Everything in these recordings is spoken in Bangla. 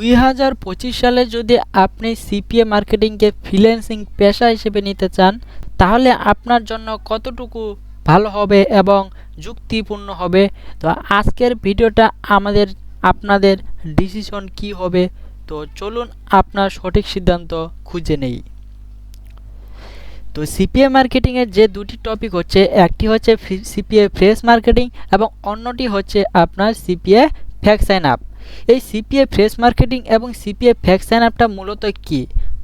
দুই হাজার পঁচিশ সালে যদি আপনি সিপিএ মার্কেটিংকে ফ্রিল্যান্সিং পেশা হিসেবে নিতে চান, তাহলে আপনার জন্য কতটুকু ভালো হবে এবং যুক্তিপূর্ণ হবে? তো আজকের ভিডিওটা আমাদের, আপনাদের ডিসিশন কি হবে? তো চলুন আপনার সঠিক সিদ্ধান্ত খুঁজে নেই। তো সিপিএ মার্কেটিংয়ের যে দুটি টপিক হচ্ছে, একটি হচ্ছে সিপিএ ফ্রেশ মার্কেটিং এবং অন্যটি হচ্ছে আপনার সিপিএ ফ্যাক সাইন আপ এই সিপিএ ফ্রেশ মার্কেটিং এবং সিপিএ ফ্যাক সাইন আপটা মূলত কী?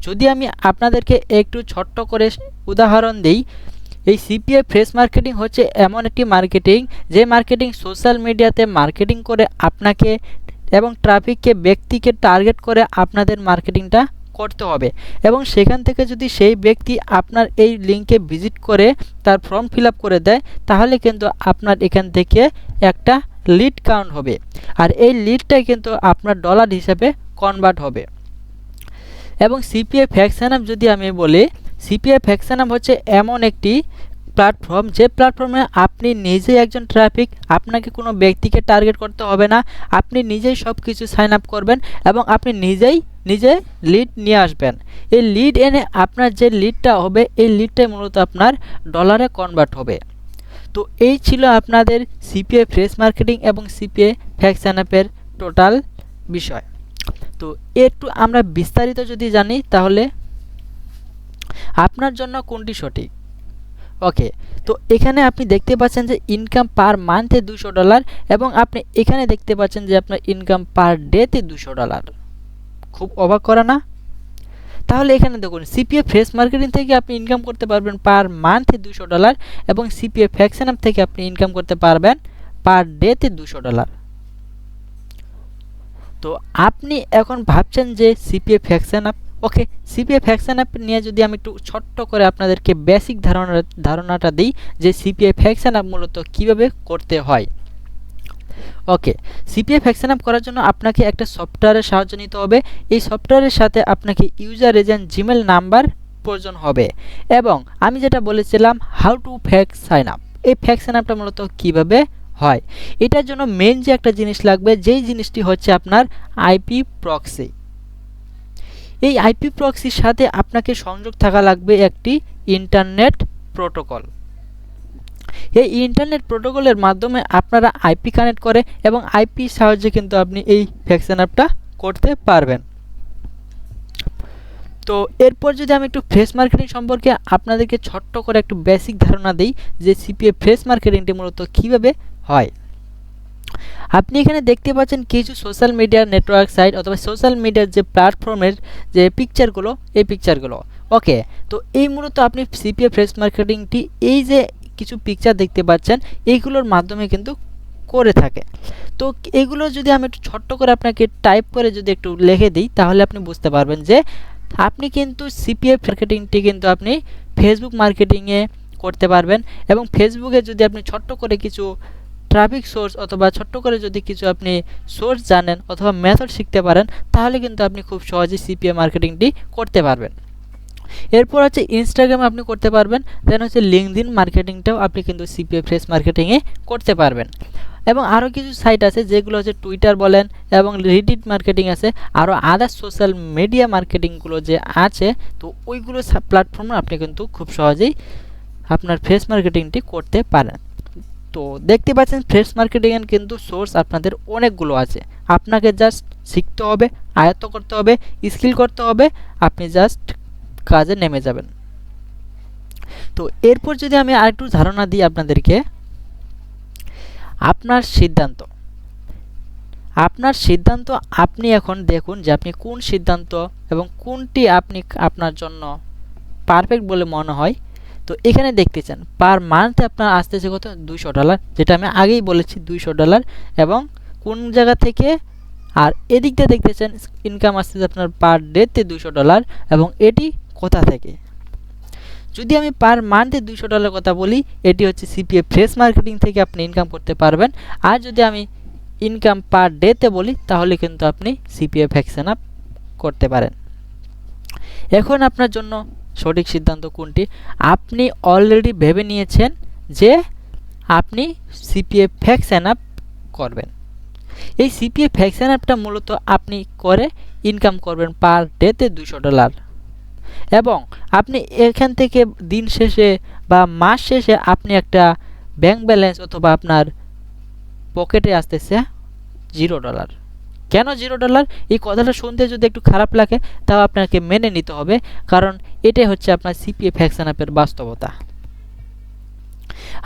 যদি আমি আপনাদেরকে একটু ছোট্ট করে উদাহরণ দিই, এই সিপিএ ফ্রেশ মার্কেটিং হচ্ছে এমন একটি মার্কেটিং যে মার্কেটিং সোশ্যাল মিডিয়াতে মার্কেটিং করে আপনাকে এবং ট্রাফিককে ব্যক্তিকে টার্গেট করে আপনাদের মার্কেটিংটা করতে হবে। এবং সেখান থেকে যদি সেই ব্যক্তি আপনার এই লিঙ্কে ভিজিট করে তার ফর্ম ফিল করে দেয়, তাহলে কিন্তু আপনার এখান থেকে একটা লিড কাউন্ট হবে। আর এই লিডটাই কিন্তু আপনার ডলার হিসাবে কনভার্ট হবে। এবং সিপিএ ফ্যাকশানাম যদি আমি বলি সিপিএ ফ্যাকশানাম হচ্ছে এমন একটি প্ল্যাটফর্ম যে প্ল্যাটফর্মে আপনি নিজেই একজন ট্রাফিক আপনাকে কোনো ব্যক্তিকে টার্গেট করতে হবে না। আপনি নিজেই সব কিছু সাইন আপ করবেন এবং আপনি নিজেই, নিজে লিড নিয়ে আসবেন। এই লিড এনে আপনার যে লিডটা হবে, এই লিডটাই মূলত আপনার ডলারে কনভার্ট হবে। তো এই ছিল আপনাদের সিপিএ ফ্রেশ মার্কেটিং এবং সিপিএ ফ্যাকশান অ্যাপের টোটাল বিষয়। তো একটু আমরা বিস্তারিত যদি জানি, তাহলে আপনার জন্য কোনটি সঠিক? ওকে, তো এখানে আপনি দেখতে পাচ্ছেন যে ইনকাম পার মান্থে দুশো ডলার এবং আপনি এখানে দেখতে পাচ্ছেন যে আপনার ইনকাম পার ডেতে দুশো ডলার খুব অবাক করা না? তাহলে এখানে দেখুন সিপিএ ফ্রেশ মার্কেটিং থেকে আপনি ইনকাম করতে পারবেন পার মান্থে দুশো ডলার এবং সিপিএ ফ্যাকশন আপ থেকে আপনি ইনকাম করতে পারবেন পার ডেতে দুশো ডলার তো আপনি এখন ভাবছেন যে CPA fake sign up okay CPA fake sign up নিয়ে যদি আমি একটু ছোট্ট করে আপনাদেরকে বেসিক ধারণা, ধারণাটা দিই যে সিপিএ ফ্যাকশন অ্যাপ মূলত কীভাবে করতে হয়। ওকে সিপিএ ফ্যাকশন অ্যাপ করার জন্য আপনাকে একটা সফটওয়্যারের সাহায্য নিতে হবে। এই সফটওয়্যারের সাথে আপনাকে ইউজার এজেন্ট জিমেল নাম্বার প্রয়োজন হবে। এবং আমি যেটা বলেছিলাম how to fake sign up এই ফ্যাকশন অ্যাপটা মূলত কীভাবে হয়? এটার জন্য মেন যে একটা জিনিস লাগবে, যেই জিনিসটি হচ্ছে আপনার আইপি প্রক্সি এই আইপি প্রক্সির সাথে আপনাকে সংযোগ থাকা লাগবে একটি ইন্টারনেট প্রোটোকল এই ইন্টারনেট প্রোটোকলের মাধ্যমে আপনারা আইপি কানেক্ট করে এবং আইপি সাহায্যে কিন্তু আপনি এই ভ্যাকসিন অ্যাপটা করতে পারবেন। তো এরপর যদি আমি একটু ফ্রেশ মার্কেটিং সম্পর্কে আপনাদেরকে ছোট্ট করে একটু বেসিক ধারণা দিই যে সিপিএ ফ্রেশ মার্কেটিংটি মূলত কীভাবে হয়। আপনি এখানে দেখতে পাচ্ছেন কিছু সোশ্যাল মিডিয়ার নেটওয়ার্ক সাইট অথবা সোশ্যাল মিডিয়ার যে প্ল্যাটফর্মের যে পিকচারগুলো এই পিকচারগুলো ওকে তো এই মূলত আপনি সিপিএ ফ্রেশ মার্কেটিংটি এই যে কিছু পিকচার দেখতে পাচ্ছেন, এইগুলোর মাধ্যমে কিন্তু করে থাকে। তো এগুলো যদি আমি একটু ছোট্ট করে আপনাকে টাইপ করে যদি একটু লিখে দিই, তাহলে আপনি বুঝতে পারবেন যে আপনি কিন্তু সিপিএ মার্কেটিংটি কিন্তু আপনি ফেসবুক মার্কেটিংয়ে করতে পারবেন এবং ফেসবুকে যদি আপনি ছোট্ট করে কিছু ট্রাফিক সোর্স অথবা ছোট্ট করে যদি কিছু আপনি সোর্স জানেন অথবা মেথড শিখতে পারেন, তাহলে কিন্তু আপনি খুব সহজেই সিপিএ মার্কেটিংটি করতে পারবেন। এরপর হচ্ছে ইনস্টাগ্রামে আপনি করতে পারবেন দেন হচ্ছে লিঙ্কদিন মার্কেটিংটাও আপনি কিন্তু সিপিএ ফ্রেশ মার্কেটিংয়ে করতে পারবেন। এবং আরও কিছু সাইট আছে, যেগুলো হচ্ছে টুইটার বলেন এবং রিডিট মার্কেটিং আছে, আরও আদার সোশ্যাল মিডিয়া মার্কেটিংগুলো যে আছে, তো ওইগুলো প্ল্যাটফর্মে আপনি কিন্তু খুব সহজেই আপনার ফ্রেশ মার্কেটিংটি করতে পারেন। তো দেখতে পাচ্ছেন ফ্রেশ মার্কেটিংয়ের কিন্তু সোর্স আপনাদের অনেকগুলো আছে। আপনাকে জাস্ট শিখতে হবে, আয়ত্ত করতে হবে স্কিল করতে হবে, আপনি জাস্ট কাজে নেমে যাবেন। তো এরপর যদি আমি আরেকটু ধারণা দিই আপনাদেরকে, আপনার সিদ্ধান্ত। আপনার সিদ্ধান্ত আপনি এখন দেখুন যে আপনি কোন সিদ্ধান্ত এবং কোনটি আপনি আপনার জন্য পারফেক্ট বলে মনে হয়। তো এখানে দেখতে চান পার মান্থে আপনার আসতেছে কত? দুইশো ডলার যেটা আমি আগেই বলেছি দুইশো ডলার এবং কোন জায়গা থেকে? আর এদিক দিয়ে চান ইনকাম আসতেছে আপনার পার ডেতে দুশো ডলার এবং এটি কোথা থেকে? যদি আমি পার মান্থে দুশো ডলার কথা বলি, এটি হচ্ছে সিপিএ ফ্রেশ মার্কেটিং থেকে আপনি ইনকাম করতে পারবেন। আর যদি আমি ইনকাম পার ডেতে বলি, তাহলে কিন্তু আপনি সিপিএ ভ্যাকসিন আপ করতে পারেন। এখন আপনার জন্য সঠিক সিদ্ধান্ত কোনটি? আপনি অলরেডি ভেবে নিয়েছেন যে আপনি সিপিএ ফ্যাক্স আপ করবেন। এই সিপিএ ফ্যাকশন অ্যাপটা মূলত আপনি করে ইনকাম করবেন পার ডেতে দুশো ডলার এবং আপনি এখান থেকে দিন শেষে বা মাস শেষে আপনি একটা ব্যাংক ব্যালেন্স অথবা আপনার পকেটে আসতেছে জিরো ডলার কেন জিরো ডলার এই কথাটা শুনতে যদি একটু খারাপ লাগে, তাও আপনাকে মেনে নিতে হবে, কারণ এটাই হচ্ছে আপনার সিপিএ ফ্যাকশন অ্যাপের বাস্তবতা।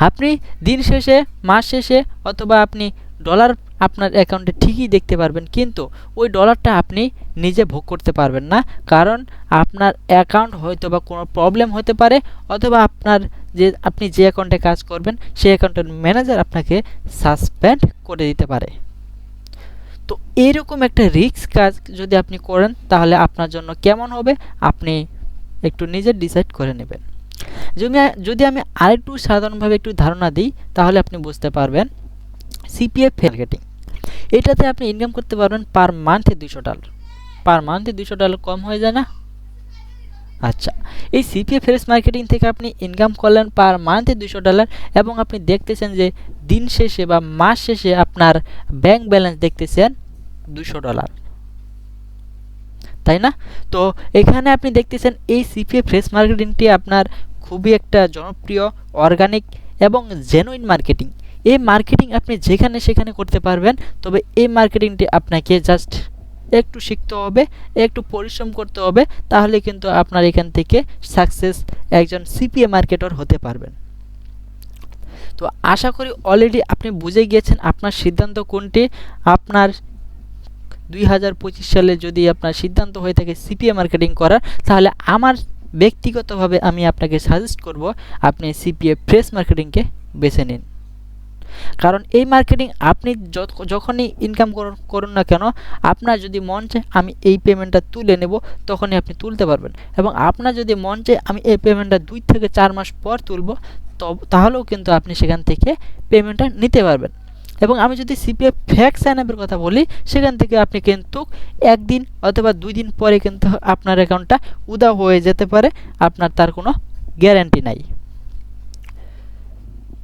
আপনি দিন শেষে, মাস শেষে অথবা আপনি ডলার আপনার অ্যাকাউন্টে ঠিকই দেখতে পারবেন, কিন্তু ওই ডলারটা আপনি নিজে ভোগ করতে পারবেন না। কারণ আপনার অ্যাকাউন্ট হয়তো বা কোনো প্রবলেম হতে পারে, অথবা আপনার যে, আপনি যে অ্যাকাউন্টে কাজ করবেন, সেই অ্যাকাউন্টের ম্যানেজার আপনাকে সাসপেন্ড করে দিতে পারে। তো এরকম একটা রিস্ক কাজ যদি আপনি করেন, তাহলে আপনার জন্য কেমন হবে? আপনি একটু নিজে ডিসাইড করে নেবেন। যদি যদি আমি আরেকটু সাধারণভাবে একটু ধারণা দিই, তাহলে আপনি বুঝতে পারবেন। সিপিএফ মার্কেটিং এটাতে আপনি ইনকাম করতে পারবেন পার মান্থে দুশো ডলার পার মান্থে দুশো ডলার কম হয়ে যায় না? আচ্ছা এই সিপিএফ ফ্রেশ মার্কেটিং থেকে আপনি ইনকাম করলেন পার মান্থে দুশো ডলার এবং আপনি দেখতেছেন যে দিন শেষে বা মাস শেষে আপনার ব্যাংক ব্যালেন্স দেখতেছেন দুশো ডলার তাই না? তো এখানে আপনি দেখতেছেন এই সিপিএফ ফ্রেশ মার্কেটিংটি আপনার খুবই একটা জনপ্রিয় অর্গানিক এবং জেনুইন মার্কেটিং এই মার্কেটিং আপনি যেখানে সেখানে করতে পারবেন, তবে এই মার্কেটিংটি আপনাকে জাস্ট একটু শিখতে হবে, একটু পরিশ্রম করতে হবে, তাহলে কিন্তু আপনার এখান থেকে সাকসেস একজন সিপিএ মার্কেটর হতে পারবেন। তো আশা করি অলরেডি আপনি বুঝে গিয়েছেন আপনার সিদ্ধান্ত কোনটি। আপনার দুই হাজার পঁচিশ সালে যদি আপনার সিদ্ধান্ত হয়ে থাকে সিপিএ মার্কেটিং করার, তাহলে আমার ব্যক্তিগতভাবে আমি আপনাকে সাজেস্ট করব, আপনি সিপিএ ফ্রেশ মার্কেটিংকে বেছে নিন। কারণ এই মার্কেটিং আপনি যখনই ইনকাম করুন না কেন, আপনার যদি মন চায়, আমি এই পেমেন্টটা তুলে নেব, তখনই আপনি তুলতে পারবেন। এবং আপনার যদি মন চায়, আমি এই পেমেন্টটা দুই থেকে চার মাস পর তুলব তাহলেও কিন্তু আপনি সেখান থেকে পেমেন্টটা নিতে পারবেন। এবং আমি যদি সিপিএফ ফ্যাক্স সাইন আপের কথা বলি, সেখান থেকে আপনি কিন্তু একদিন অথবা দুই দিন পরে কিন্তু আপনার অ্যাকাউন্টটা উদা হয়ে যেতে পারে, আপনার তার কোনো গ্যারান্টি নাই।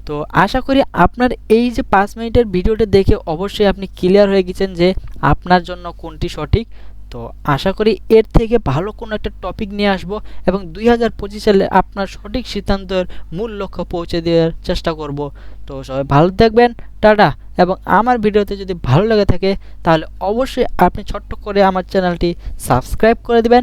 তো আশা করি আপনার এই যে পাঁচ মিনিটের ভিডিওটা দেখে অবশ্যই আপনি ক্লিয়ার হয়ে গেছেন যে আপনার জন্য কোনটি সঠিক। তো আশা করি এর থেকে ভালো কোনো একটা টপিক নিয়ে আসব এবং দুই হাজার পঁচিশ সালে আপনার সঠিক সিদ্ধান্তের মূল লক্ষ্য পৌঁছে দেওয়ার চেষ্টা করব। তো সবাই ভালো থাকবেন, টাটা। এবং আমার ভিডিওতে যদি ভালো লেগে থাকে, তাহলে অবশ্যই আপনি ছোট্ট করে আমার চ্যানেলটি সাবস্ক্রাইব করে দেবেন।